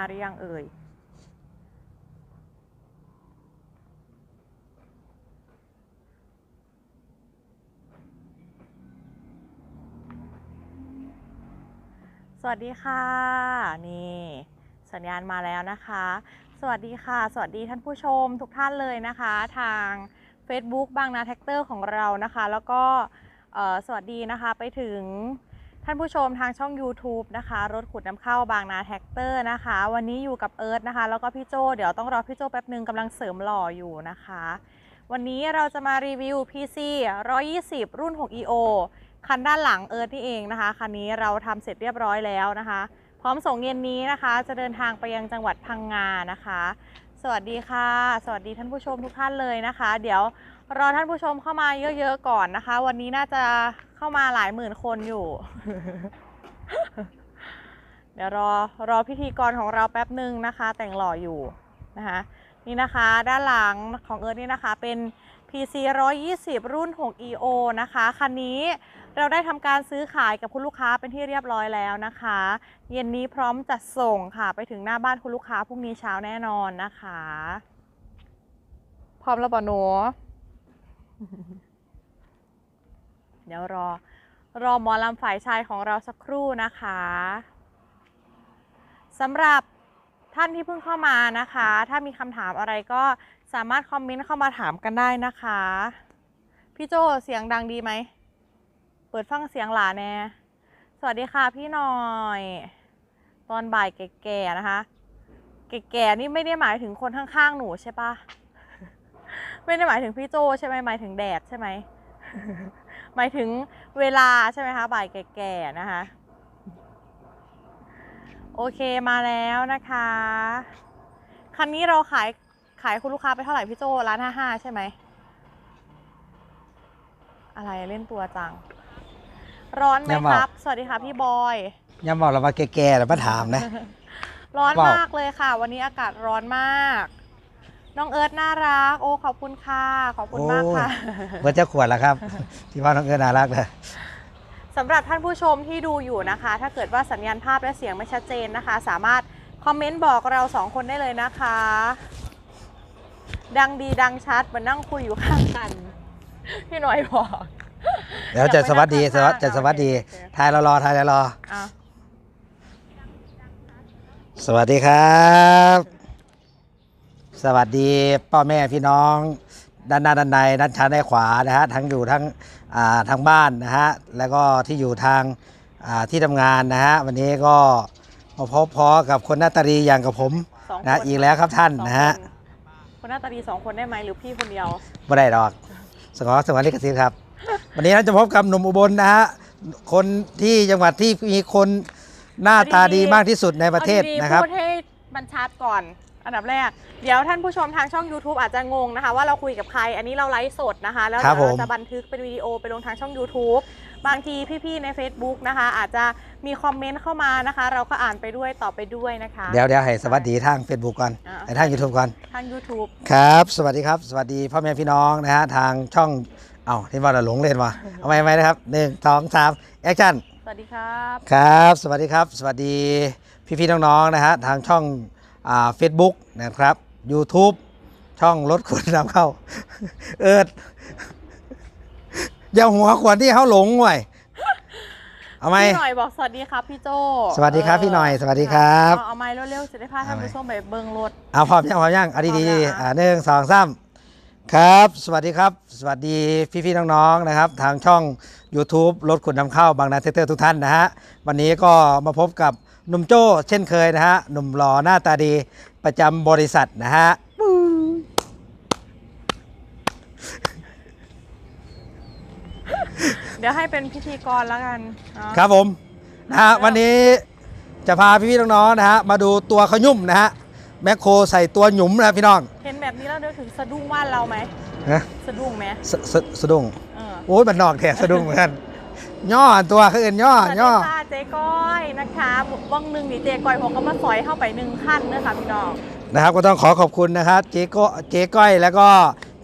มาหรือยังเอ่ย สวัสดีค่ะ นี่ สัญญาณมาแล้วนะคะ สวัสดีค่ะ สวัสดีท่านผู้ชมทุกท่านเลยนะคะ ทาง Facebook บางนาแท็กเตอร์ของเรานะคะ แล้วก็สวัสดีนะคะไปถึงานผู้ชมทางช่อง YouTube นะคะ รถขุดน้ำเข้าบางนาแท็กเตอร์นะคะ วันนี้อยู่กับเอิร์ธนะคะ แล้วก็พี่โจเดี๋ยวต้องรอพี่โจแป๊บนึงกำลังเสริมหล่ออยู่นะคะ วันนี้เราจะมารีวิว PC 120 รุ่น 6EO คันด้านหลังเอิร์ธนี่เองนะคะ คันนี้เราทำเสร็จเรียบร้อยแล้วนะคะ พร้อมส่งเย็นนี้นะคะ จะเดินทางไปยังจังหวัดพังงานะคะ สวัสดีค่ะ สวัสดีท่านผู้ชมทุกท่านเลยนะคะ เดี๋ยว รอท่านผู้ชมเข้ามาเยอะๆก่อนนะคะ วันนี้น่าจะเข้ามาหลายหมื่นคนอยู่ เดี๋ยวรอรอพิธีกรของเราแป๊บหนึ่งนะคะ แต่งหล่ออยู่นะคะนี่นะคะด้านหลังของเอิร์ธนี่นะคะเป็น PC 120 รุ่น 6EO นะคะ คันนี้เราได้ทำการซื้อขายกับคุณลูกค้าเป็นที่เรียบร้อยแล้วนะคะ เย็นนี้พร้อมจัดส่งค่ะ ไปถึงหน้าบ้านคุณลูกค้าพรุ่งนี้เช้าแน่นอนนะคะ พร้อมแล้วปะหนู เดี๋ยวรอ รอหมอลำฝ่ายชายของเราสักครู่นะคะสำหรับท่านที่เพิ่งเข้ามานะคะ ถ้ามีคำถามอะไรก็สามารถคอมเมนต์เข้ามาถามกันได้นะคะ พี่โจเสียงดังดีไหม เปิดฟังเสียงหลาแน่ สวัสดีค่ะพี่หน่อย ตอนบ่ายแก่ๆนะคะ แก่ๆนี่ไม่ได้หมายถึงคนข้างๆหนูใช่ปะ ไม่ได้หมายถึงพี่โจใช่ไหมหมายถึงแดดใช่ไหมหมายถึงเวลาใช่ไหมคะบ่ายแก่ๆนะคะ โอเคมาแล้วนะคะ คันนี้เราขายขายคุณลูกค้าไปเท่าไหร่พี่โจร้านห้าห้าใช่ไหมอะไรเล่นตัวจัง ร้อนไหมแม่บคอกรับ สวัสดีค่ะพี่บอยย่ำบอกเราว่าแก่ๆแล้วมาถามนะ ร้อนว้าวมากเลยค่ะ วันนี้อากาศร้อนมาก น้องเอิร์ธน่ารัก โอ้ขอบคุณค่ะ ขอบคุณมากค่ะ เบิร์ดจะขวดแล้วครับ ที่ว่าน้องเอิญน่ารักเลยสำหรับท่านผู้ชมที่ดูอยู่นะคะ ถ้าเกิดว่าสัญญาณภาพและเสียงไม่ชัดเจนนะคะ สามารถคอมเมนต์บอกเราสองคนได้เลยนะคะ ดังดีดังชัดเหมือนนั่งคุยอยู่ข้างกัน พี่หน่อยบอกเดี๋ยวจะสวัสดีอยากสไปนั่วังสดีจะข้างๆสวัสดีโอเคทายเรารอทายเรารอ อะ สวัสดีครับ สวัสดีพ่อแม่พี่น้อง ด้านหน้าด้านในด้านช้านด้านขวานะฮะทั้งอยู่ทั้งอ่าทางบ้านนะฮะแล้วก็ที่อยู่ทางอ่าที่ทำงานนะฮะวันนี้ก็มาพบพอกับคนหน้าตาดีอย่างกับผมสองนะคนอีกแล้วครับท่านสองนะฮะคคนหน้าตาดีสองคนได้ไหมหรือพี่คนเดียว ไม่ได้ดอกสงอสวัสดีกสิทธิ์ครับ วันนี้เราจะพบกับหนุ่มอุบลนะฮะคนที่จังหวัดที่มีคนหน้าตาดีมากที่สุดในประเทศอาดีๆนะครับพูดให้มันชัดก่อน อันดับแรก เดี๋ยวท่านผู้ชมทางช่อง YouTube อาจจะงงนะคะ ว่าเราคุยกับใคร อันนี้เราไลฟ์สดนะคะ แล้วครับเดี๋ยวผมเราจะบันทึกเป็นวิดีโอไปลงทางช่อง YouTube บางทีพี่ๆใน Facebook นะคะ อาจจะมีคอมเมนต์เข้ามานะคะ เราก็อ่านไปด้วยตอบไปด้วยนะคะเดี๋ยวเดี๋ยวให้สวัสดีทาง Facebook ก่อนอ่า ให้ทาง YouTube ก่อน ทาง YouTube ครับ สวัสดีครับ สวัสดีพ่อแม่พี่น้องนะฮะทางช่อง เอาที่ว่าเราหลงเล่นมาเอาไหมไหมนะครับหนึ่งสองสามแอคชั่น สวัสดีครับ ครับ สวัสดีครับ สวัสดีพี่ๆน้องๆนะฮะทางช่องอ่า เฟซบุ๊กนะครับ YouTube ช่องรถขนนำเข้า เอิดอย่าหัวขวดที่เขาหลงไว้เอาไหมพี่หน่อยบอกสวัสดีครับพี่โจสวัสดีครับพี่หน่อยสวัสดีครับเอาเอาไม้เร็วๆจะได้พาท่านผู้ชมไปเบิงรถเอาพร้อมยังพร้อมยังเอาดีพร้อมแล้วๆอะอ่าหนึ่งสองสามครับ สวัสดีครับ สวัสดีพี่ๆน้องๆนะครับ ทางช่อง YouTube รถขุนนำเข้าบางนาเทคเตอร์ทุกท่านนะฮะวันนี้ก็มาพบกับ หนุ่มโจ้เช่นเคยนะฮะ หนุ่มหล่อหน้าตาดีประจำบริษัทนะฮะเดี๋ยวให้เป็นพิธีกรแล้วกันเนาะครับผมนะฮะวันนี้จะพาพี่ๆน้องๆนะฮะมาดูตัวขยุ่มนะฮะแมคโครใส่ตัวหยุมนะพี่น้องเห็นแบบนี้แล้วนึกถึงสะดุ้งว่านเราไหมนะสะดุ้งไหมสสสะดุ้งเออโอ้ยมันนอกแถสะดุ้งเหมือนกัน ย่อตัวเขาเอื่นย่อ สวัสดีย่อค่ะเจ๊ก้อยนะคะว่างหนึ่งนี่เจ๊ก้อยผมก็มาสอยเข้าไปหนึ่งขั้นเนื้อค่ะพี่น้อง นะครับก็ต้องขอขอบคุณนะครับเจ๊ก้อยเจ๊ก้อยแล้วก็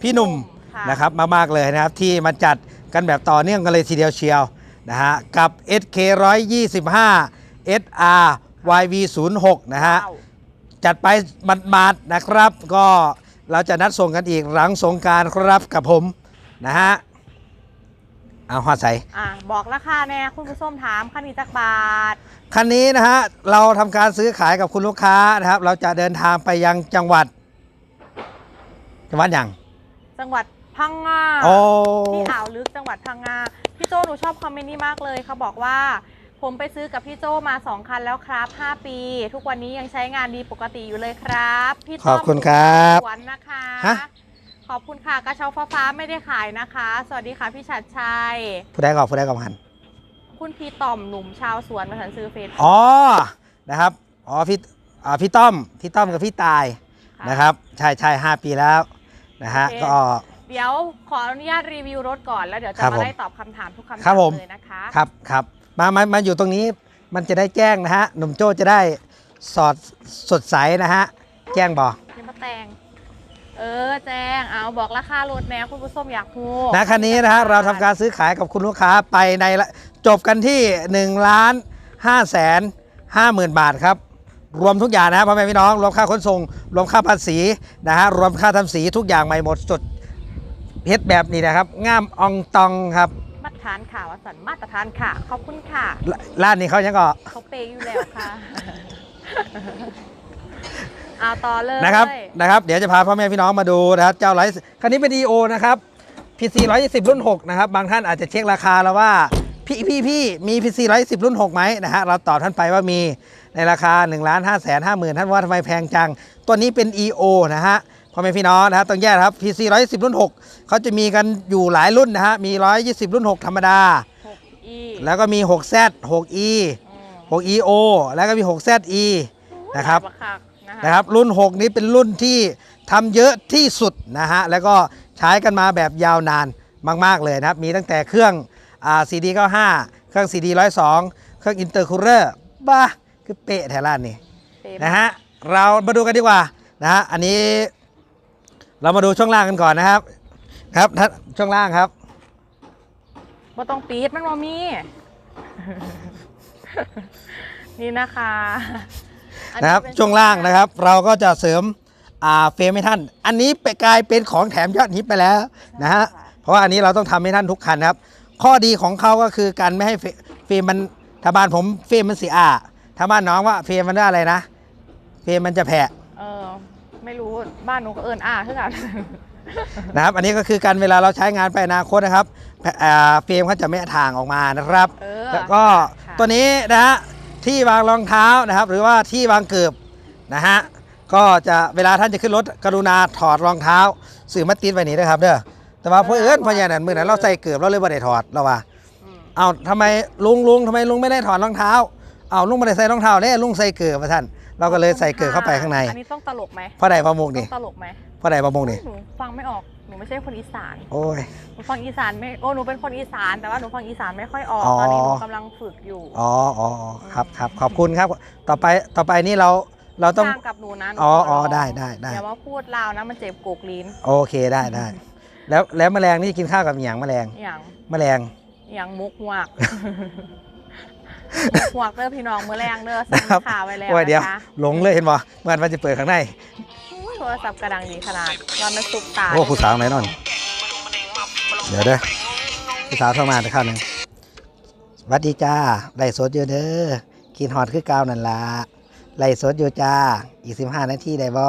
พี่หนุ่มค่ะ นะครับมากๆเลยนะครับที่มาจัดกันแบบต่อเนื่องกันเลยทีเดียวเชียวนะฮะกับ SK 125 SR YV 06นะฮะว้าวจัดไปบัดๆนะครับ ก็เราจะนัดส่งกันอีกหลังสงกรารครับกับผมนะฮะ เอาหัวใสอะบอกราคาแน่คุณผู้ชมถามคันนี้จักบาท คันนี้นะฮะเราทำการซื้อขายกับคุณลูกค้านะครับ เราจะเดินทางไปยังจังหวัด จังหวัดอย่างจังหวัดพังงา โอ้ ที่อ่าวลึกจังหวัดพังงา พี่โจหนูชอบคอมเมนต์นี้มากเลยเขาบอกว่า ผมไปซื้อกับพี่โจมา 2 คันแล้วครับ 5 ปี ทุกวันนี้ยังใช้งานดีปกติอยู่เลยครับ พี่ขอบคุณครับสวนนะคะฮะ ขอบคุณค่ะกระเช้าฟ้าฟ้าไม่ได้ขายนะคะ สวัสดีค่ะพี่ชัดชัย ผู้ใดก่อนผู้ใดก่อนหันคุณพี่ต่อมหนุ่มชาวสวนมาสันซื้อเฟซอ๋อนะครับอ๋อพี่อ่าพี่ต้อมพี่ต้อมกับพี่ตายนะครับใช่ใช่ห้าปีแล้วนะฮะก็เดี๋ยวขออนุญาตรีวิวรถก่อนแล้วเดี๋ยวจะครับมาผมไล่ตอบคำถามทุกคำครัถาบมผมเลยนะคะครับครับมามามาอยู่ตรงนี้มันจะได้แจ้งนะฮะหนุ่มโจ้จะได้สอดสดใสนะฮะแจ้งบอกนี่มาแต่ง เออแจ้งเอาบอกราคารถแน่คุณผู้ชมอยากรู้นะคันนี้นะฮะเราทำการซื้อขายกับคุณลูกค้าไปในละจบกันที่1ล้าน5แสน5หมื่นบาทครับ รวมทุกอย่างนะฮะพ่อแม่พี่น้อง รวมค่าขนส่ง รวมค่าภาษีนะฮะรวมค่าทำสีทุกอย่างใหม่หมดสดเพชรแบบนี้นะครับงามอองตองครับมาตรฐานค่ะวสันมาตรฐานค่ะ ขอบคุณค่ะรร้านนี้เขายังก็ เขาเปย์อยู่แล้วค่ะ เอาต่อเลยนะครับนะครับ เดี๋ยวจะพาพ่อแม่พี่น้องมาดูนะครับ เจ้าไลท์คันนี้เป็น EO นะครับ PC 120 รุ่น 6 นะครับ บางท่านอาจจะเช็คราคาแล้วว่า พี่พี่พี่มี PC 110 รุ่น 6 ไหมนะฮะเราตอบท่านไปว่ามีในราคา 1 5 5 5 0 0 0 0ท่านว่าทำไมแพงจัง ตัวนี้เป็น EO นะฮะพ่อแม่พี่น้องนะฮะต้องแยกนะครับ PC 110 รุ่น 6 เขาจะมีกันอยู่หลายรุ่นนะฮะมี 120 รุ่น 6 ธรรมดาหกอีแล้วก็มี 6Z 6E อืม 6EO แล้วก็มี 6ZE นะครับหลายบักคัก นะคะนะครับ รุ่น 6 นี้เป็นรุ่นที่ทำเยอะที่สุดนะฮะแล้วก็ใช้กันมาแบบยาวนานมาก ๆ เลยนะครับ มีตั้งแต่เครื่องอ่า CD 95เครื่อง CD 102เครื่อง Intercooler บ้าคือเป๊ะแถวร้านนี่เปย์นะฮะเรามาดูกันดีกว่านะฮะอันนี้เรามาดูช่วงล่างกันก่อนนะครับ ครับท่านช่วงล่างครับบ่ต้องปีดมันว่ามี นี่นะคะอั นะครับเป็นช่วงล่างนะครับ เราก็จะเสริมอ่าเฟรมให้ท่าน อันนี้ไปกลายเป็นของแถมยอดฮิตไปแล้วนะฮะเพราะว่าอันนี้เราต้องทำให้ท่านทุกคันครับ ข้อดีของเขาก็คือการไม่ให้เฟเฟรมมันถ้าบ้านผมเฟรมมันเสียอ่าถ้าบ้านน้องว่าเฟรมมันได้อะไรนะ เฟรมมันจะแผะเออไม่รู้บ้านหนูก็เอินอ่าคือกันนะครับอันนี้ก็คือการเวลาเราใช้งานไปอนาคตนะครับแผะอ่าเฟรมเขาจะไม่ถ่างออกมานะครับเออแล้วก็ค่ะตัวนี้นะฮะ ที่วางรองเท้านะครับ หรือว่าที่วางเกือบนะฮะก็จะเวลาท่านจะขึ้นรถกรุณาถอดรองเท้าสื่อมาติดไว้นี่นะครับเด้อแต่ว่าเพื่อเอิญพออย่างนั้นมือนั้นเราใส่เกือบเราเลยไม่ได้ถอดเราว่าอืมเอาทำไมลุงลุงทำไมลุงไม่ได้ถอดรองเท้าเอาลุงไม่ได้ใส่รองเท้าเนี่ยลุงใส่เกือบมาท่านเราก็เลยใส่เกือบเข้าไปข้างในอันนี้ต้องตลกไหมเพราะใดประมุกต้นี่องตลกไหมเพราะใดประมุกนี่หนูฟังไม่ออก หนูไม่ใช่คนอีสานโอ้ย หนูฟังอีสานไม่โอ้หนูเป็นคนอีสานแต่ว่าหนูฟังอีสานไม่ค่อยออกอ๋อ ตอนนี้หนูกำลังฝึกอยู่อ๋ออ๋ออ๋อครับครับขอบคุณครับ ต่อไปต่อไปนี่เราเราต้องข้างกับหนูนะหนูอ๋อขร้งอ๋อได้ได้ได้ อย่ามาพูดลาวนะมันเจ็บกกลิ้นโอเคได้ได้แล้วแล้วแมลงนี่กินข้าวกับอหย่างแมลงอย่างแมลง อย่างมุกหวกมุกหวกเด้อพี่น้องมือแรงเด้อสั่งนะครับ ข่าวไว้แล้วโอ้ยเดี๋ยว นะคะหลงเลยเห็นบ่เมื่อวันจะเปิดข้างในอุ๊ยโท รศัพท์กระดังดีขนาดว่ามันสุกตาโอ้ผู้สาวไหนนอน เดี๋ยวเด้อผู้สาวเข้ามาแต่ข้าวหนึ่งสวัสดีจ้าไล่สดอยู่เด้อกินฮอดคือเกาวนั่นละไล่สดอยู่จ้า อีกสิบห้านาทีได้บ่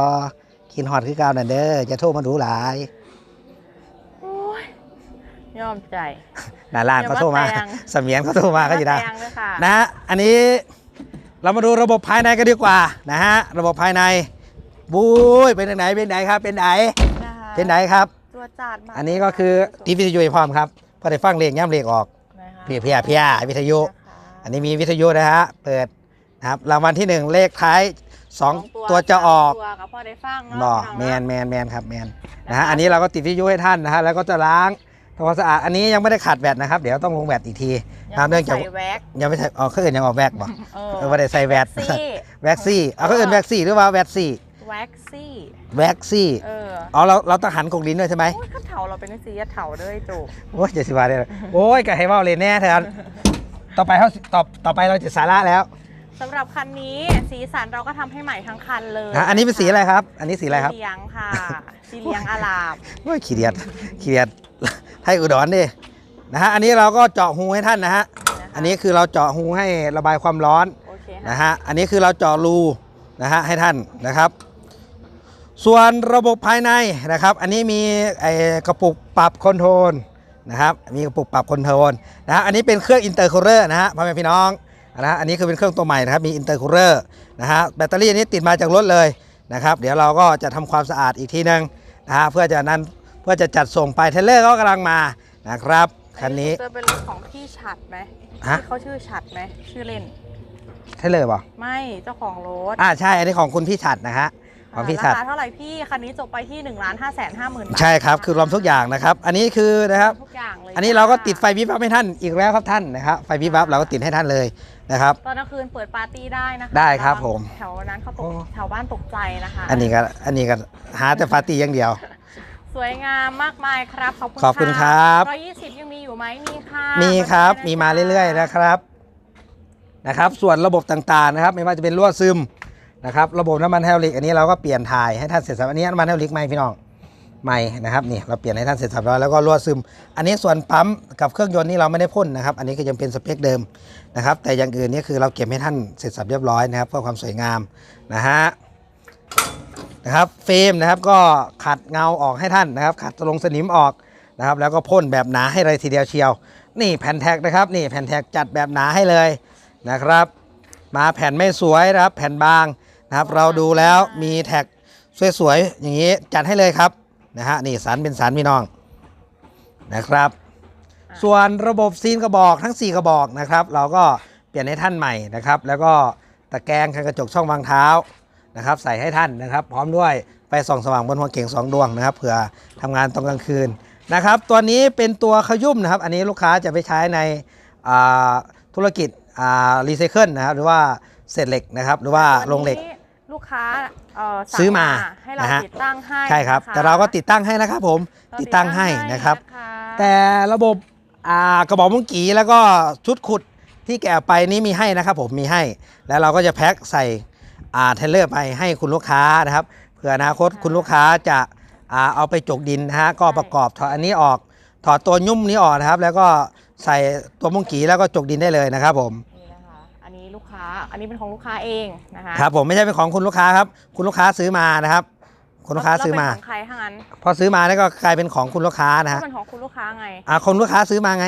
กินฮอดคือเกาวนั่นเด้อจะโทรมาดูหลายโอ้ยยอมใจหน้าร้านเขาโทรมาอย่ามาแต่งเสมียนเขาโทรมาก็อยู่นะแพงเลยค่ะนะฮะอันนี้เรามาดูระบบภายในกันดีกว่านะฮะ ระบบภายใน บุ้ยเป็นไหนเป็นไหนครับเป็นไหนนะคะเป็นไหนครับ ตัวจาดมากอันนี้ก็คือทีวิทยุให้พร้อมครับพอได้ฟังเลขย่ำเลขออกนะคะเพียเพียเพียวิทยุนะคะอันนี้มีวิทยุนะฮะเปิดนะครับรางวัลที่หนึ่งเลขท้ายสองตัวจะออกตัวกับพ่อได้ฟังเนาะบอกพี่แมองนเาะแมนแมนครับแมนนะฮะอันนี้เราก็ติดวิทยุให้ท่านนะฮะแล้วก็จะล้างทำความสะอาดอันนี้ยังไม่ได้ขัดแบตนะครับ เดี๋ยวต้องลงแบตอีกทีนะครับเนื่องจากใส่แว็กยังไม่ใช่อ๋อเขาอื่นยังออกแวกบ่เอเออไม่ได้ใส่แวตซี่แว็กซี่เอาเขาอื่นแว็กซี่หรือว่าแวตซี่ แว็กซี่แว็กซี่เอออ๋อเราเราต้องหันกงลิ้นด้วยใช่ไหมโอ้ยข้าเถาเราเป็นสีเถาเด้วยจูโอ้ยเจ็ดสิบบาทเลยโอ้ยกะให้เว่าเลยแน่เถอะต่อไปเขาต่อต่อไปเราจะสาระแล้วสำหรับคันนี้สีสันเราก็ทำให้ใหม่ทั้งคันเลยนะอันนี้เป็นสีอะไรครับ อันนี้สีอะไรครับสีเหลียงค่ะสีเหลียงอารามว่าขี้เดียดขี้เดียดไทยอุดรดินะฮะอันนี้เราก็เจาะหูให้ท่านนะฮะะคะอันนี้คือเราเจาะหูให้ระบายความร้อนโอเคนะค่ะฮะอันนี้คือเราเจาะรูนะฮะให้ท่านนะครับ ส่วนระบบภายในนะครับ อันนี้มีไอ้กระปุกปรับคอนโทรลนะครับ มีกระปุกปรับคอนโทรลนะฮะอันนี้เป็นเครื่องอินเตอร์คูลเลอร์นะฮะพ่อแม่พี่น้องนะฮะอันนี้คือเป็นเครื่องตัวใหม่นะครับ มีอินเตอร์คูลเลอร์นะฮะแบตเตอรี่อันนี้ติดมาจากรถเลยนะครับ เดี๋ยวเราก็จะทำความสะอาดอีกทีนึงนะฮะเพื่อจะนั้นเพื่อจะจัดส่งไปเทรลเลอร์ก็กำลังมานะครับคันนี้จะเป็นรถของพี่ฉัดไหมฮะที่เขาชื่อฉัดไหมชื่อเล่นเทรลเลอร์ป่ะไม่เจ้าของรถอ่าใช่อันนี้ของคุณพี่ฉัดนะฮะ ของพี่ฉัดราคาเท่าไหร่พี่คันนี้จบไปที่1นึ่งล้านห้าแสนห้าหมื่นบาทใช่ครับคือรวมทุกอย่างนะครับ อันนี้คือนะครับ ทุกอย่างเลยอันนี้เราก็ติดไฟวิบวับให้ท่านอีกแล้วครับท่านนะครับไฟวิบวับเราก็ติดให้ท่านเลยนะครับ ตอนกลางคืนเปิดปาร์ตี้ได้นะคะได้ครับผม แถวนั้นเขาตโอ้กแถวบ้านตกใจนะคะอันนี้ก็อันนี้ก็หาแต่ปาร์ตี้อย่างเดียว สวยงามมากมายครับขอบคุณขอบคุณครับ ร้อยยี่สิบยังมีอยู่ไหมมีค่ะมีครับามีมาเรื่อยๆนะครับนะครับ ส่วนระบบต่างๆนะครับ ไม่ว่าจะเป็นรั่วซึม นะครับระบบน้ำมันไฮดรอลิกอันนี้เราก็เปลี่ยนถ่ายให้ท่านเสร็จสับอันนี้น้ำมันไฮดรอลิกใหมพี่น้องใหม่นะครับนี่เราเปลี่ยนให้ท่านเสร็จสับร้อยแล้วก็รั่วซึม อันนี้ส่วนปั๊มกับเครื่องยนต์นี่เราไม่ได้พ่นนะครับ อันนี้ก็ยังเป็นสเปคเดิมนะครับ แต่อย่างอื่นนี่คือเราเก็บให้ท่านเสร็จสับเรียบร้อยนะครับเพื่อความสวยงามนะฮะนะครับเฟรมนะครับก็ขัดเงาออกให้ท่านนะครับ ขัดลงสนิมออกนะครับ แล้วก็พ่นแบบหนาให้เลยทีเดียวเชียว นี่แผ่นแท็กนะครับ นี่แผ่นแท็กจัดแบบหนาให้เลยนะครับ มาแผ่นไม่สวยนะครับ แผ่นบาง นะครับ เราดูแล้วมีแท็กสวยๆอย่างนี้จัดให้เลยครับนะฮะนี่สันเป็นสันพี่น้องนะครับ ส่วนระบบซีนกระบอกทั้ง 4 กระบอกนะครับ เราก็เปลี่ยนให้ท่านใหม่นะครับ แล้วก็ตะแกรงคันกระจกช่องวางเท้านะครับ ใส่ให้ท่านนะครับ พร้อมด้วยไฟส่องสว่างบนหัวเก่ง2ดวงนะครับเผื่อทำงานตอนกลางคืนนะครับ ตัวนี้เป็นตัวขยุ่มนะครับ อันนี้ลูกค้าจะไปใช้ในอ่าธุรกิจรีไซเคิลนะครับหรือว่าเศษเหล็กนะครับ หรือว่าโรงเหล็กวันนี้ ลูกค้าเอ่อสั่งซื้อมาให้เรานะฮะ ติดตั้งให้ใช่ครับ นะคะแต่เราก็ติดตั้งให้นะครับผมเราติดตั้งให้นะครับนะคะแต่ระบบอ่ากระบอกมุ้งกีแล้วก็ชุดขุดที่แกะไปนี้มีให้นะครับผมมีให้ แล้วเราก็จะแพ็คใส่อ่าเทรลเลอร์ไปให้คุณลูกค้านะครับเผื่ออนาคตคุณลูกค้าจะอ่าเอาไปจกดินนะฮะก็ประกอบถอดอันนี้ออก ถอดตัวยุ่มนี้ออกนะครับ แล้วก็ใส่ตัวมุ้งกีแล้วก็จกดินได้เลยนะครับผมนี่นะ คะอันนี้ลูกค้า อันนี้เป็นของลูกค้าเองนะคะครับผมไม่ใช่เป็นของคุณลูกค้าครับ คุณลูกค้าซื้อมานะครับ คุณลูกค้าซื้อมาแล้วเป็นของใครทั้งนั้นพอซื้อมาแล้วก็กลายเป็นของคุณลูกค้านะก็ฮะเป็นของคุณลูกค้าไงอ่าคนลูกค้าซื้อมาไง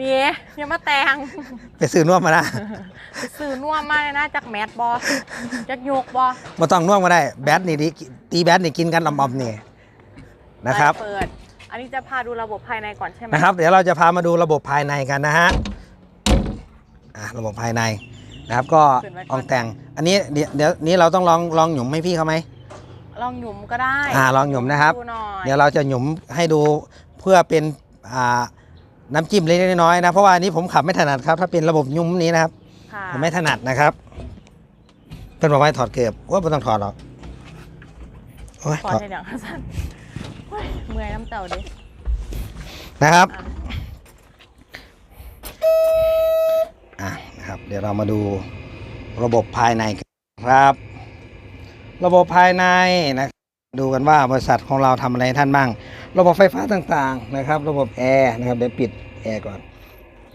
นี่ยังมาแตงไปซื้อนวมมานะไปซื้อน่วมมากเลยนะจากแมทบอจากโยกบอมาต้องน่วมก็ได้แบดนี่ดิตีแบดนี่กินกันอมๆนี่นะครับเปิดอันนี้จะพาดูระบบภายในก่อนใช่ไหมนะครับ เดี๋ยวเราจะพามาดูระบบภายในกันนะฮะ อะระบบภายในนะครับ ก็อองแต่ง อันนี้เดี๋ยวเดี๋ยวนี้เราต้องลองลองหยุมให้พี่เขาไหมลองหยุมก็ได้อ่าลองหยุมนะครับดูหน่อยเดี๋ยวเราจะหยุมให้ดูเพื่อเป็นอ่าน้ำจิ้มเล็กๆน้อยๆนะเพราะว่าอันนี้ผมขับไม่ถนัดครับ ถ้าเป็นระบบหยุมนี้นะครับค่ะผมไม่ถนัดนะครับเป็นบอกว่าให้ถอดเกือบว่าไม่ต้องถอดหรอกโอ้ยขอถอดใช้เดี๋ยวสั้นเฮ้ยเมื่อยน้ำเต่าดินะครับ ดี๋ยวเรามาดูระบบภายในกันครับ ระบบภายในนะดูกันว่าบริษัทของเราทำอะไรท่านบ้าง ระบบไฟฟ้าต่างๆนะครับ ระบบแอร์นะครับเดี๋ยวปิดแอร์ก่อน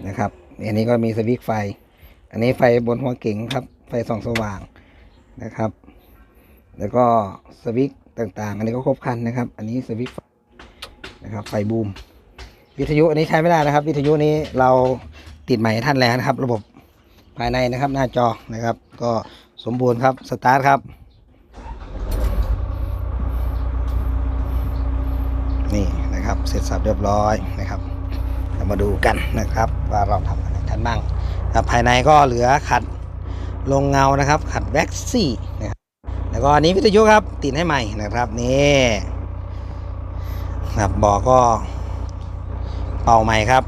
นะครับอันนี้ก็มีสวิตช์ไฟ อันนี้ไฟบนหัวเก๋งครับ ไฟส่องสว่างนะครับ แล้วก็สวิตช์ต่างๆ อันนี้ก็ครบครันนะครับ อันนี้สวิตช์นะครับไฟบูม วิทยุอันนี้ใช้ไม่ได้นะครับ วิทยุนี้เราติดใหม่ท่านแล้วนะครับ ระบบ ภายในนะครับหน้าจอนะครับ ก็สมบูรณ์ครับสตาร์ทครับนี่นะครับเสร็จสับเรียบร้อยนะครับเรามาดูกันนะครับว่าเราทำอะไรท่านบ้างครับภายในก็เหลือขัดลงเงานะครับ ขัดแว็กซี่นะครับแล้วก็อันนี้วิทยุครับติดให้ใหม่นะครับนี่นะครับบอกก็เป่าใหม่ครับ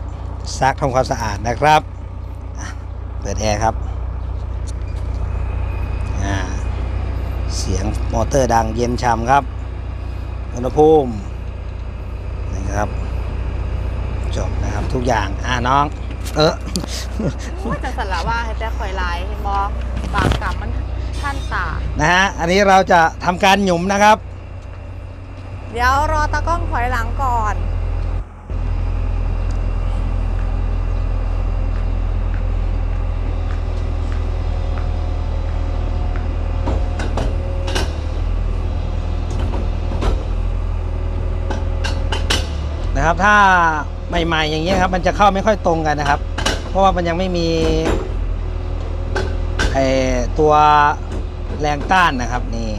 ซักทำความสะอาดนะครับ เปิดแอร์ครับอ่าเสียงมอเตอร์ดังเย็นฉ่ำครับ อุณหภูมินะครับ จบนะครับทุกอย่าง อ่าน้อง เออว่าจะสละว่าให้แต่ข่อยหลายเห็นบอบางกรรมมันท่านตา นะฮะ อันนี้เราจะทำการหยุมนะครับ เดี๋ยวรอตากล้องถอยหลังก่อน นะครับ ถ้าใหม่ๆอย่างเงี้ยครับ มันจะเข้าไม่ค่อยตรงกันนะครับ เพราะว่ามันยังไม่มีไอตัวแรงต้านนะครับนี่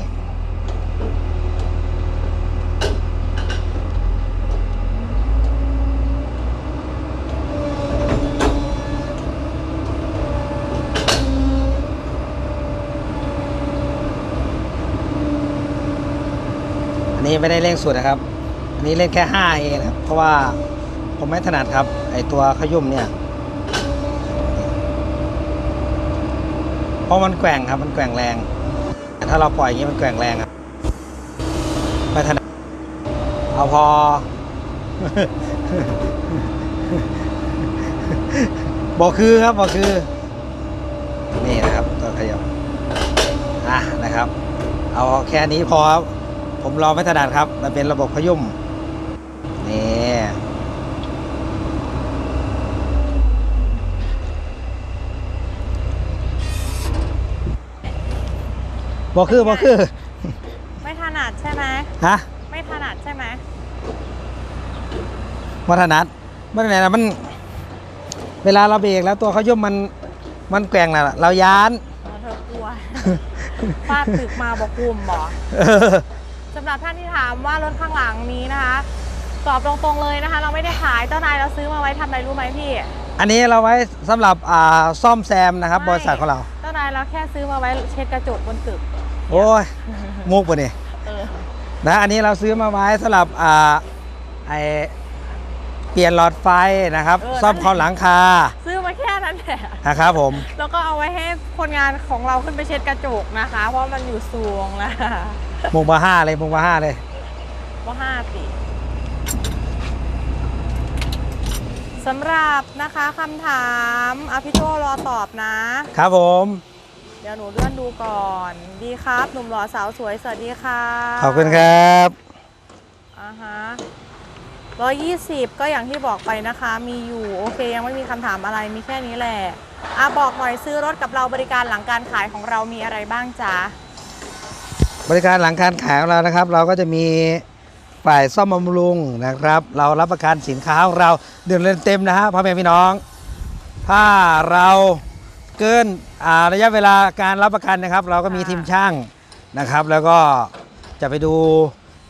ันนี้ไม่ได้เร่งสุดนะครับ อันนี้เล่นแค่5เองนะครับ เพราะว่าผมไม่ถนัดครับ ไอตัวขยุ่มเนี่ย เพราะมันแกว่งครับ มันแกว่งแรง แต่ถ้าเราปล่อยอย่างนี้มันแกว่งแรงครับไม่ถนัด เอาพอ บอกคือครับบอกคือ นี่นะครับตัวขยับอะนะครับ เอาแค่นี้พอครับผมรอไม่ถนัดครับ มันเป็นระบบขยุ่ม นี่ บอกคือบอกคือไม่ถนัดใช่ไหมฮะไม่ถนัดใช่ไหมวัฒนัดไม่ไหนนะมัน เวลาเราเบรกแล้วตัวเขายุ่มมันมันแกว่งน่ะ เราย้านอ๋อเธอกลัวฟาดตึกมาบอกกลุ่มบอเออสำหรับท่านที่ถามว่ารถข้างหลังนี้นะคะตอบตรงๆเลยนะคะ เราไม่ได้ขายเจ้านายเราซื้อมาไว้ทำอะไรรู้ไหมพี่ อันนี้เราไว้สำหรับอ่าซ่อมแซมนะครับไม่บริษัทของเรา เจ้านายเราแค่ซื้อมาไว้เช็ดกระจกบนตึก โอ้ยมุกปะเนี่ยเออนะอันนี้เราซื้อมาไว้สำหรับอ่าไอเปลี่ยนหลอดไฟนะครับซ่อมเขาหลังคาซื้อมาแค่นั้นแหละ นะครับผม แล้วก็เอาไว้ให้คนงานของเราขึ้นไปเช็ดกระจกนะคะ เพราะมันอยู่สูงแล้วมุกมาห้าเลยมุกมาห้าเลยว่าห้าปีสำหรับนะคะคำถามอภิโจรอตอบนะ ครับผม เดี๋ยวหนูเลื่อนดูก่อน ดีครับ หนุ่มหล่อสาวสวย สวัสดีค่ะขอบคุณครับอ่าฮะร้อยยี่สิบก็อย่างที่บอกไปนะคะ มีอยู่โอเคยังไม่มีคำถามอะไรมีแค่นี้แหละอะบอกหน่อยซื้อรถกับเราบริการหลังการขายของเรามีอะไรบ้างจ๊ะบริการหลังการขายของเรานะครับ เราก็จะมีฝ่ายซ่อมบำรุงนะครับ เรารับประกันสินค้าของเราเดือนเต็มนะฮะพ่อแม่พี่น้อง ถ้าเรา เกินอ่าระยะเวลาการรับประกันนะครับ เราก็มีทีมช่างนะครับ แล้วก็จะไปดู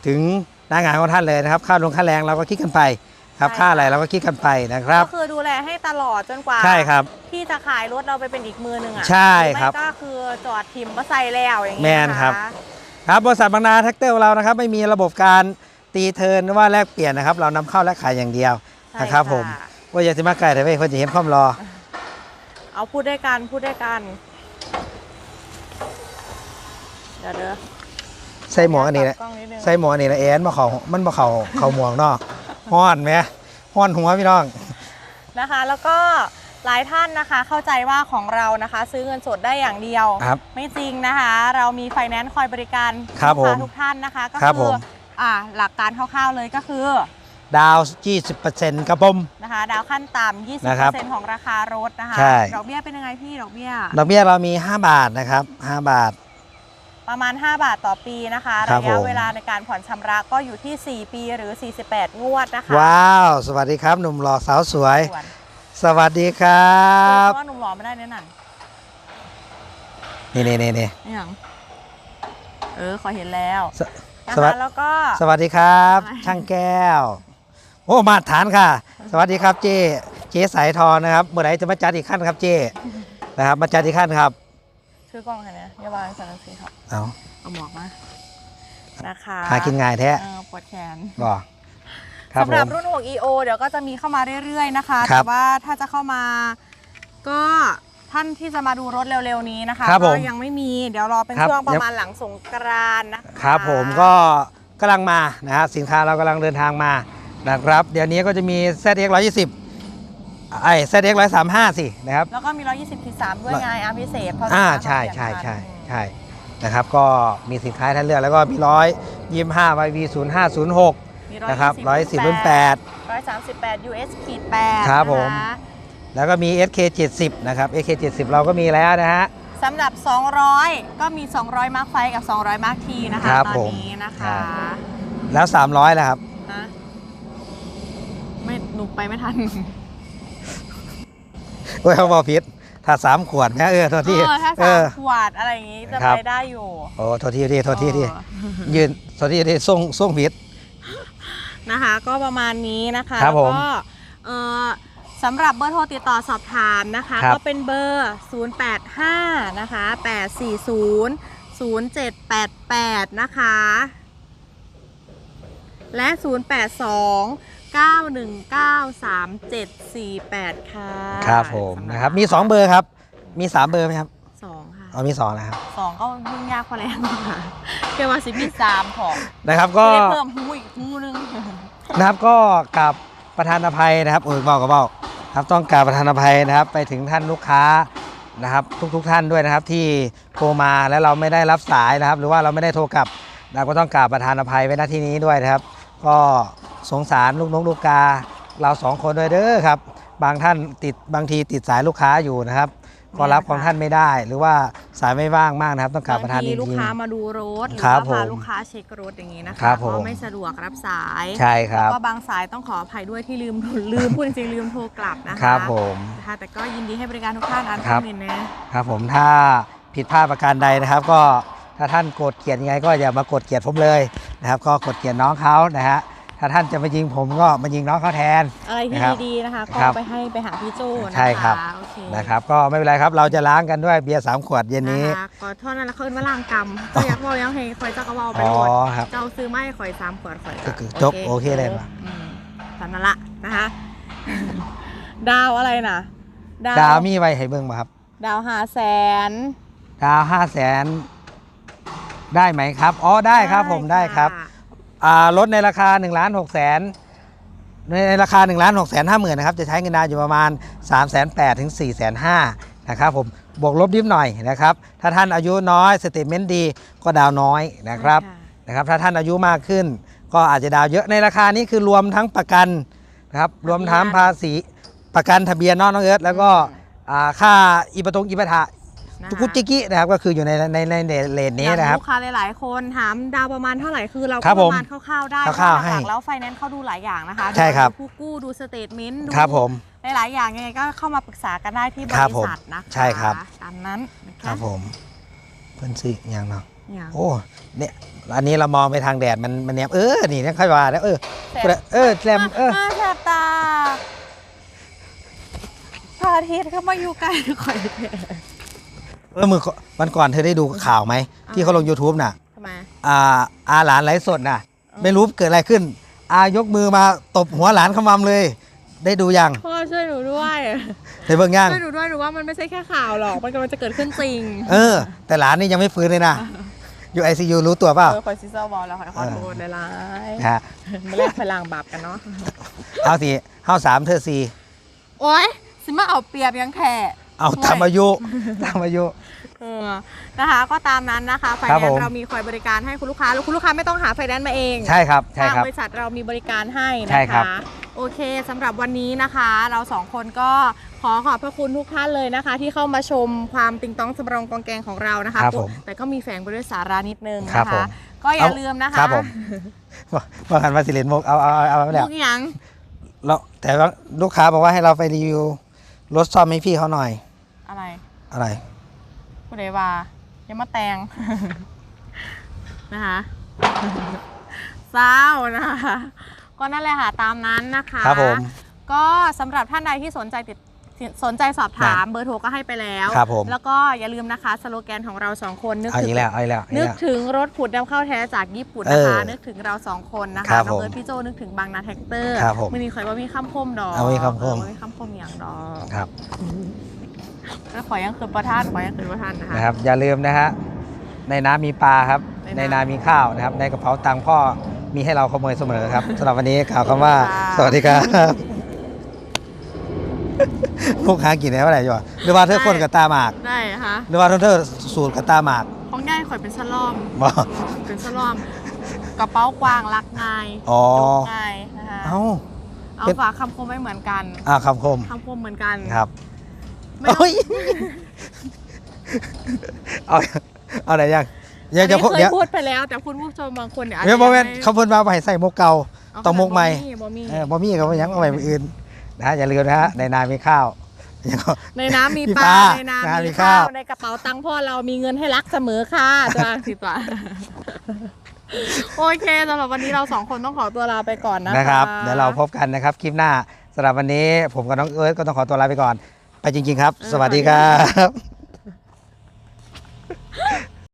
ถึงหน้างานของท่านเลยนะครับค่าลงค่าแรงเราก็คิดกันไปครับใช่ค่าอะไรค่ะเราก็คิดกันไปนะครับก็คือดูแลให้ตลอดจนกว่าใช่ครับที่จะขายรถเราไปเป็นอีกมือหนึ่งอะใช่ครับหอไม่ก็คือจอดทิมก็ใส่แล้วอย่างแมเงี้ยนนะะครับครับบริษัทบางนาแท็กเตอร์ของเรานะครับ ไม่มีระบบการตีเทิร์นหรือว่าแลกเปลี่ยนนะครับ เรานำเข้าและขายอย่างเดียวใช่นะครับผมว่าอย่าจะมาไกลแต่ไม่คนจะเห็นความรอ เอาพูดด้วยกันพูดด้วยกัน เดี๋ยวเด้อใส่หมวกอันนี้แหละกล้องนิดนึงใส่หมวกอันนี้แหละแอนมาเขามันมาเขาเขาหมวกเนาะฮ้อนไหมฮ้อนหัวพี่น้อง นะคะ แล้วก็หลายท่านนะคะเข้าใจว่าของเรานะคะ ซื้อเงินสดได้อย่างเดียว ครับ ไม่จริงนะคะ เรามีไฟแนนซ์คอยบริการครับลูกค้าผมทุกท่านนะคะ ก็ครับคืผอม อ่าหลักการคร่าวๆเลยก็คือ ดาว 20%ครับผม นะคะ ดาวขั้นต่ำนะครับ20%ของราคารถนะคะ ใช่ ดอกเบี้ยเป็นยังไงพี่ ดอกเบี้ย ดอกเบี้ยเรามี 5 บาทนะครับ 5 บาท ประมาณ 5 บาทต่อปีนะคะ ครัระบยะผม เวลาในการผ่อนชำระก็อยู่ที่ 4 ปีหรือ 48 งวดนะคะว้าว สวัสดีครับ หนุ่มหล่อสาวสวย ส่วนสวัสดีครัเพบ ราะว่าหนุ่มหล่อไม่ได้แน่นั่นนี่นี่นี่นี่ นี่หยังเออ ขอเห็นแล้วสนะสวัส คะแล้วก็ สวัสดีครับใช่ช่างแก้วโอ้มาตรฐานค่ะ สวัสดีครับเจเจสายทองนะครับ เมื่อไหร่จะมาจัดอีกขั้นครับเจนะครับ มาจัดอีกขั้นครับชื่อกล้องใครเนี่ยเยาวานสันสีครับเอาเอาหมวกมานะคะหากินง่ายแท้เออปวดแขนบ่ครับสำผหรับมรุ่น 6 EO เดี๋ยวก็จะมีเข้ามาเรื่อยๆนะคะครัแต่บว่าถ้าจะเข้ามาก็ท่านที่จะมาดูรถเร็วๆนี้นะคะครับผมก็ยังไม่มีเดี๋ยวรอเป็นครับช่วงประมาณหลังสงกรานต์นะคะครับผมก็กำลังมานะฮะสินค้าเรากำลังเดินทางมา นะครับเดี๋ยวนี้ก็จะมี ZX 120ไอ้เซตเอ็กร้อยสามห้าสินะครับ แล้วก็มี 120ขีด3ด้วยไงอาร์มพิเศษเพระอ่าสินค้ใช่เขาใช่เปลี่ยนใช่กันใช่นะครับก็มีสินค้าให้ท่านเลือกแล้วก็มีร้อยยี่ห้าไววีศูนย์ห้าศูนย์หกมีนะครับร้อยสิบรุ่นแปด138 US ขีด8ครับผมนะคะแล้วก็มี SK 70นะครับ SK 70เราก็มีแล้วนะฮะสำหรับ 200 ก็มี 200 มาร์คไฟกับ 200 มาร์คทีนะคะครับตอนผมนี้นะคะใช่แล้ว 300แล้วครับฮะ ไม่หนุไปไม่ทันโอ้ยเขาบอกผิดถ้าสามขวดนะเออโทษทีเออถ้าเอสามอขวดอะไรอย่างงี้จะครับไปได้อยู่โอ้โทษทีทีโทษทีทีเออยืนโทษทีทีส่งส่งผิดนะคะ ก็ประมาณนี้นะคะครับแล้วผมก็เออสำหรับเบอร์โทรติดต่อสอบถามนะคะครับก็เป็นเบอร์ 085 นะคะ 840 0788 นะคะ และ 082 9193748 ค่ะครับผมสำหนะครับมี 2 เบอร์ครับ มี 3 เบอร์ไหมครับสองค่ะเอามี2นะครับ สองก็ยุ่งยากพอแล้วค่ะเรียกว่าสิมีสามของนะครับก็ไม่ได้เพิ่มหูอีกหูนึงนะครับก็กับประธานอภัยนะครับโอ้ยเบากับเบาครับต้องกราบประธานอภัยนะครับ ไปถึงท่านลูกค้านะครับ ทุกๆทท่านด้วยนะครับ ที่โทรมาแล้วเราไม่ได้รับสายนะครับ หรือว่าเราไม่ได้โทรกลับเราก็ต้องกราบประธานอภัยไว้ณที่นี้ด้วยนะครับ ก็ สงสารลูกนกลูกกา เราสองคนด้วยเด้อครับ บางท่านติดบางทีติดสายลูกค้าอยู่นะครับก็รับของท่านไม่ได้ หรือว่าสายไม่ว่างมากนะครับ ต้องกราบประธานบางจทีลูกริงค้ามาดูรถหรือครับว่าพาผมลูกค้าเช็ครถอย่างนี้นะคะครับผมก็ไม่สะดวกรับสายๆใช่คแล้รัวบก็บางสายต้องขออภัยด้วยที่ลืมลืมพูดจริงๆลืมโทรกลับนะคะครับผมนะคะแต่ก็ยินดีให้บริการทุกท่านอันครับเงินนะครับผมถ้าผิดพลาดประการใดนะครับ ก็ถ้าท่านโกรธเกลียดยังไง ก็อย่ามาโกรธเกลียดผมเลยนะครับ ก็โกรธเกลียดน้องเขานะฮะ ถ้าท่านจะมายิงผมก็มายิงน้องเขาแทน อะไรที่นะครับดีๆนะคะก็ครับไปให้ไปหาพี่โจนะคะใช่ครับ โอเคนะครับ ก็ไม่เป็นไรครับ เราจะล้างกันด้วยเบียร์สามขวดเย็นนี้นะคะขอโทษนะแล้วเขาเอิ้นว่าล่างกรรมเจ้ายักษ์บอกยังให้คอยเจ้ากระบอกไปอ๋อโหลดครับเจ้าซื้อไม่ข่อยสามขวดข่อยก็คือจบโอเคเลยว่ะ อืมตามนั้นละนะคะ ดาวอะไรนะดาวมีไว้ให้เบิ่งมาครับ ดาวหาแสนดาวห้าแสนได้ไหมครับ อ๋อได้ครับผมได้ครับะอ่า รถในราคา1นึ่งล้านหกแสนในราคา1นึ่งล้านหกแสนห้าหมื่นนะครับ จะใช้เงินดาวน์อยู่ประมาณ3ามแสนแปดถึง4ี่แสนห้านะครับผมบวกลบนิดหน่อยนะครับ ถ้าท่านอายุน้อยสเตทเมนต์ดีก็ดาวน้อยนะครับใช่นะครับ ถ้าท่านอายุมากขึ้น ก็อาจจะดาวเยอะในราคานี้คือรวมทั้งประกันนะครับรวมทั้งภาษีประกันทะเบียนเนอกน้องเอิร์ธแล้วก็อ่าค่าอีประตงอีปะทะ นะคะตุกุจิกินะครับก็คืออยู่ในในในในเลนนี้นะครับอย่างลูกค้าหลายๆ คนถามดาวประมาณเท่าไหร่คือเราครัก็บปผมระมาณคร่าวๆได้คร่าวๆเพะให้หลักๆแล้วไฟแนนซ์เขาดูหลายอย่างนะคะใช่ครับ ดูผู้กู้ดูสเตทเมนต์ดูครับผม หลายๆอย่างยังไงก็เข้ามาปรึกษากันได้ที่บครับริผมษัทนะคะใช่ครับ ตามนั้นนะะครับผมเพื่อนซื้ออย่างเนาะอย่างโอ้เนี่ยอันนี้เรามองไปทางแดดมันมันเนี้ยเออนี่นั่นค่อยว่าแล้วเออแสบเออแซมเออมาแสบตาพระอาทิตย์ก็มาอยู่ใกล้ทุกคน เออมือวันก่อนเธอได้ดูข่าวไหม ที่เขาลง YouTube น่ะทำไมอ่าอาหลานไลฟ์สดน่ะออไม่รู้เกิดอะไรขึ้น อายกมือมาตบหัวหลานขมำเลย ได้ดูยังพ่อช่วยหนูด้วยได้เบิ่งยังช่วยหนูด้วยหนูว่ามันไม่ใช่แค่ข่าวหรอกมันกำลังจะเกิดขึ้นจริง เออ แต่หลานนี่ยังไม่ฟื้นเลยนะอยู่ ICU รู้ตัวเปล่าเออคอยซิเซอร์บอลแล้วขอขอโทษหลายฮะๆไม่แลกพลังบาปกันเนาะเอาสิเฮาสามเธอสี่โอ๊ยสิมาเอาเปรียบยังแท้เอาตามอายุตามอายุ เออนะคะก็ตามนั้นนะคะไฟครับแนนผม ซ์เรามีคอยบริการให้คุณลูกค้าแล้วคุณลูกค้าไม่ต้องหาไฟแนนซ์มาเองใช่ครับใช่ทางครับ บริษัทเรามีบริการให้ใช่นะครัคะบโอเคสำหรับวันนี้นะคะ เราสองคนก็ขอขอบพระคุณทุกท่านเลยนะคะ ที่เข้ามาชมความติงต้องสำรองกองแกงของเรานะคะครับผมแต่ก็มีแฝงไปด้วยสาระนิดนึงครันะบผคะ ม ก็อย่าเอาลืมนะคะครับผมว่าว่ากันมาสิเลนมุกเอาเอาเอาเอาไปแล้ว ลูกหยังเราแต่ว่าลูกค้าบอกว่าให้เราไปรีวิวรถซ่อมให้พี่เขาหน่อยอะไร อะไร ผู้ใดว่าอย่ามาแตงนะคะเศร้านะคะก็นั่นแหละค่ะตามนั้นนะคะครับผม ก็สำหรับท่านใดที่สนใจติดสนใจสอบถามเบอร์โทรก็ให้ไปแล้ว ครับผม แล้วก็อย่าลืมนะคะสโลแกนของเราสองคนนึกเอาถึอีง กแล้วเอาอีกแล้วเอาอีนึกกแล้ว ถึงรถขุดนำเข้าแท้จากญี่ปุ่นนะคะ เออนึกถึงเราสองคนนะครัคะบน้องผมเอิร์ธพี่โจนึกถึงบางนาแท็กเตอร์ครับผมไม่มีใครว่ามีคำคมดอกเอามีคำคม เออมีคำคมอย่างดอก ครับ แล้วขอยังคืนประทานขอยังคืนประทานนะคะ นะครับ อย่าลืมนะฮะในน้ำมีปลาครับ ในในน้ำนามีข้าวนะครับ ในกระเป๋าตังค์พ่อมีให้เราขโมยเสมอครับสำหรับวันนี้กล่าวคำว่าค่ะสวัสดีครับลูกหากินได้เท่าไหร่จ้ะหรือว่าเธอคนกับตาหมาก ได้ค่ะหรือว่าเธอสูตรกับตาหมากของย่ายข่อยเป็นสลอมบ่เป็นสลอม กระเป๋ากวางรักง่ายอ๋อจบง่ายนะคะเอ้า เอาเป็น ฝากคำคมไม่เหมือนกัน อ่าคำคมคำคมเหมือนกัน ครับ ไม่ต้องโอ้ยเอาเอาไหนยังเดี๋ยวจะอันนี้เคเดี๋ยยวพูดไปแล้ว แต่คุณผู้ชมบางคนเนี่ยอาจเดี๋ยวจะโมเมนยังเขาเพิ่นมาให้ใส่หมกเก่าเอาต้องมกใหม่ บ่มีเออบ่มีก็บ่หยังเอาไว้มื้ออื่นนะฮะอย่าลืมนะฮะในนามีข้าวยังก็ ในน้ำมีมีปปลาลา ในน้ำน้ำมีมีข้าข้าววในกระเป๋าตังค์พ่อเรามีเงินให้รักเสมอค่ะตัวสิตัวโอเคสำหรับวันนี้เราสองคนต้องขอตัวลาไปก่อนนะคะนะครับ เดี๋ยวเราพบกันนะครับคลิปหน้าสำหรับวันนี้ผมกับน้องเอิร์ธก็ต้องขอตัวลาไปก่อน ไปจริง ๆ ครับ สวัสดีครับ